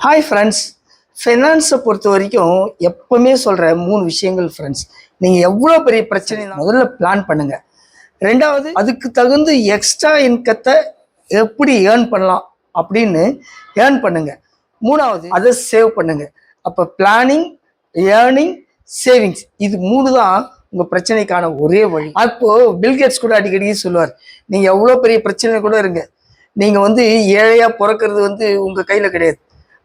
Hi friends ஃபைனான்ஸை பொறுத்த வரைக்கும் எப்பவுமே சொல்கிற மூணு விஷயங்கள் ஃப்ரெண்ட்ஸ் நீங்கள் எவ்வளோ பெரிய பிரச்சனை முதல்ல பிளான் பண்ணுங்கள் ரெண்டாவது அதுக்கு தகுந்த எக்ஸ்ட்ரா இன்கத்தை எப்படி ஏர்ன் பண்ணலாம் அப்படின்னு ஏர்ன் பண்ணுங்கள் மூணாவது அதை சேவ் பண்ணுங்கள் அப்போ பிளானிங் ஏர்னிங் சேவிங்ஸ் இது மூணு தான் உங்கள் பிரச்சனைக்கான ஒரே வழி. அப்போது பில்கேட்ஸ் கூட அடிக்கடி சொல்லுவார் நீங்கள் எவ்வளோ பெரிய பிரச்சனை கூட இருங்க. நீங்கள் வந்து ஏழையாக பிறக்கிறது வந்து உங்கள் கையில் கிடையாது.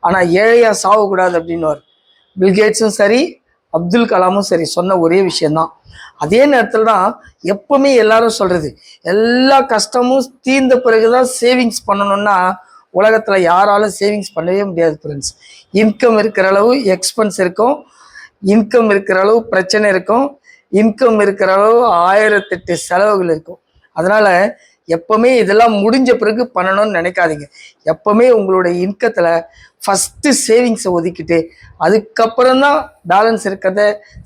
ஆனால் ஏழையாக சாகக்கூடாது அப்படின்னுவார். பில்கேட்ஸும் சரி அப்துல் கலாமும் சரி சொன்ன ஒரே விஷயந்தான் அதே நேரத்தில் தான் எப்பவுமே எல்லாரும் சொல்கிறது எல்லா கஷ்டமும் தீர்ந்த பிறகு தான் சேவிங்ஸ் பண்ணணும்னா உலகத்தில் யாராலும் சேவிங்ஸ் பண்ணவே முடியாது ஃப்ரெண்ட்ஸ் இன்கம் இருக்கிற அளவு எக்ஸ்பென்ஸ் இருக்கும். இன்கம் இருக்கிற அளவு பிரச்சனை இருக்கும். இன்கம் இருக்கிற அளவு ஆயிரத்தெட்டு செலவுகள் இருக்கும். அதனால் எப்பவுமே இதெல்லாம் முடிஞ்ச பிறகு பண்ணணும்னு நினைக்காதீங்க. எப்பவுமே உங்களுடைய இன்கத்தில் ஃபஸ்ட்டு சேவிங்ஸை ஒதுக்கிட்டு அதுக்கப்புறம் தான் பேலன்ஸ் இருக்கிறத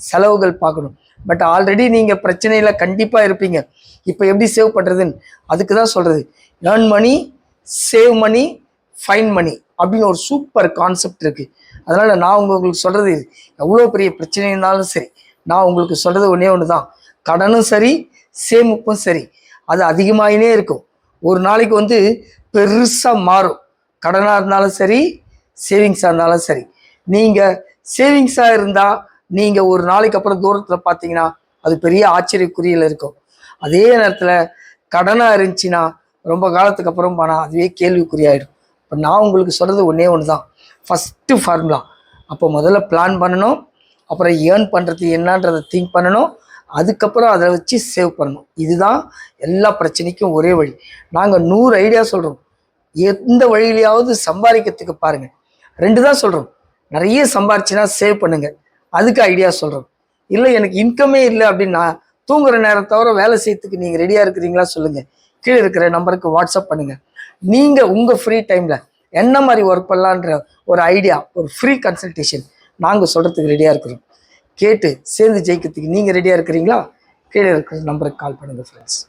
செலவுகள் பார்க்கணும். பட் ஆல்ரெடி நீங்கள் பிரச்சனையில் கண்டிப்பாக இருப்பீங்க. இப்போ எப்படி சேவ் பண்ணுறதுன்னு அதுக்கு தான் சொல்கிறது earn money save money fine money அப்படின்னு ஒரு சூப்பர் கான்செப்ட் இருக்குது அதனால் நான் உங்களுக்கு சொல்கிறது எவ்வளோ பெரிய பிரச்சனை இருந்தாலும் சரி நான் உங்களுக்கு சொல்கிறது ஒன்றே ஒன்று தான் கடனும் சரி சேமிப்பும் சரி. அது அதிகமாகினே இருக்கும். ஒரு நாளைக்கு வந்து பெருசாக மாறும். கடனாக இருந்தாலும் சரி சேவிங்ஸாக இருந்தாலும் சரி. நீங்கள் சேவிங்ஸாக இருந்தால் நீங்கள் ஒரு நாளைக்கு அப்புறம் தூரத்தில் பார்த்தீங்கன்னா அது பெரிய ஆச்சரியக்குறியில் இருக்கும். அதே நேரத்தில் கடனாக இருந்துச்சுன்னா ரொம்ப காலத்துக்கு அப்புறம் பணம் அதுவே கேள்விக்குறியாயிடும். இப்போ நான் உங்களுக்கு சொல்கிறது ஒன்றே ஒன்று தான் ஃபஸ்ட்டு ஃபார்முலா அப்போ முதல்ல பிளான் பண்ணணும். அப்புறம் ஏர்ன் பண்ணுறது என்னன்றதை திங்க் பண்ணணும். அதுக்கப்புறம் அதை வச்சு சேவ் பண்ணணும். இதுதான் எல்லா பிரச்சனைக்கும் ஒரே வழி. நாங்கள் நூறு ஐடியா சொல்கிறோம் எந்த வழியிலையாவது சம்பாதிக்கிறதுக்கு பாருங்கள் ரெண்டு தான் சொல்கிறோம் நிறைய சம்பாரிச்சுன்னா சேவ் பண்ணுங்க. அதுக்கு ஐடியா சொல்கிறோம் இல்லை எனக்கு இன்கமே இல்லை அப்படின்னா தூங்குற நேரம் தவிர வேலை செய்யறதுக்கு நீங்கள் ரெடியாக இருக்கிறீங்களா சொல்லுங்கள் கீழே இருக்கிற நம்பருக்கு வாட்ஸ்அப் பண்ணுங்கள் நீங்கள் உங்கள் ஃப்ரீ டைமில் என்ன மாதிரி ஒர்க் பண்ணலான்ற ஒரு ஐடியா ஒரு ஃப்ரீ கன்சல்டேஷன் நாங்கள் சொல்கிறதுக்கு ரெடியாக இருக்கிறோம். கேட்டு சேர்ந்து ஜெயிக்கிறதுக்கு நீங்கள் ரெடியாக இருக்கிறீங்களா? கீழே இருக்கிற நம்பருக்கு கால் பண்ணுங்கள் ஃப்ரெண்ட்ஸ்